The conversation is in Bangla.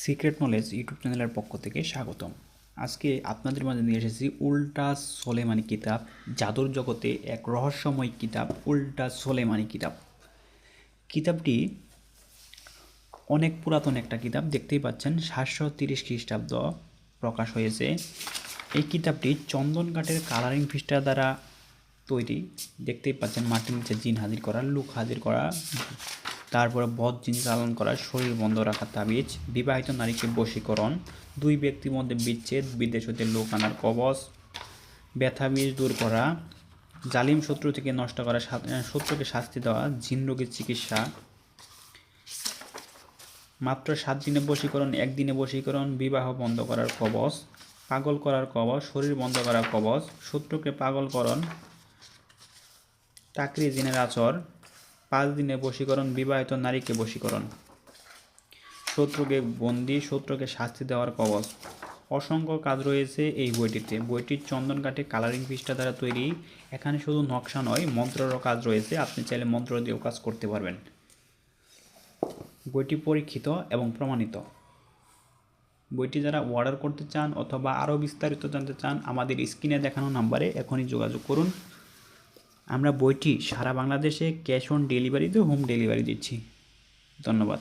সিক্রেট নলেজ ইউটিউব চ্যানেলের পক্ষ থেকে স্বাগতম। আজকে আপনাদের মাঝে নিয়ে এসেছি উল্টা সোলেমানি কিতাব, জাদুর জগতে এক রহস্যময় কিতাব, উল্টা সোলেমানি কিতাব। কিতাবটি অনেক পুরাতন একটা কিতাব, দেখতেই পাচ্ছেন সাতশো তিরিশ খ্রিস্টাব্দ প্রকাশ হয়েছে। এই কিতাবটি চন্দন কাঠের কালারিং পৃষ্ঠা দ্বারা তৈরি। দেখতেই পাচ্ছেন মাটির নিচে জিন হাজির করা, লুক হাজির করা। তারপরে বধ জিন চালন করা, শরীর বন্ধ রাখা, তাবিজ, বিবাহিত নারীকে বশীকরণ, দুই ব্যক্তির মধ্যে বিচ্ছেদ, বিদেশ হতে লোক আনার কবচ, ব্যথা বিষ দূর করা, জালিম শত্রু থেকে নষ্ট করা শত্রুকে শাস্তি দেওয়া, জিন রোগের চিকিৎসা, মাত্র সাত দিনে বশীকরণ, একদিনে বশীকরণ, বিবাহ বন্ধ করার কবচ, পাগল করার কবচ, শরীর বন্ধ করার কবচ, শত্রুকে পাগলকরণ, চাকরি, জিনের আচর পাঁচ দিনে বশীকরণ, বিবাহিত নারীকে বশীকরণ। শত্রুকে বন্দি, শত্রুকে শাস্তি দেওয়ার কবচ। অসংখ্য কাজ রয়েছে এই বইটিতে। বইটির চন্দন কাঠে কালারিং পৃষ্ঠা দ্বারা তৈরি। এখানে শুধু নকশা নয়, মন্ত্রেরও কাজ রয়েছে। আপনি চাইলে মন্ত্র দিয়েও কাজ করতে পারবেন। বইটি পরীক্ষিত এবং প্রমাণিত। বইটি যারা অর্ডার করতে চান অথবা আরও বিস্তারিত জানতে চান, আমাদের স্ক্রিনে দেখানো নাম্বারে এখনই যোগাযোগ করুন। আমরা বইটি সারা বাংলাদেশে ক্যাশ অন ডেলিভারিতে হোম ডেলিভারি দিচ্ছি। ধন্যবাদ।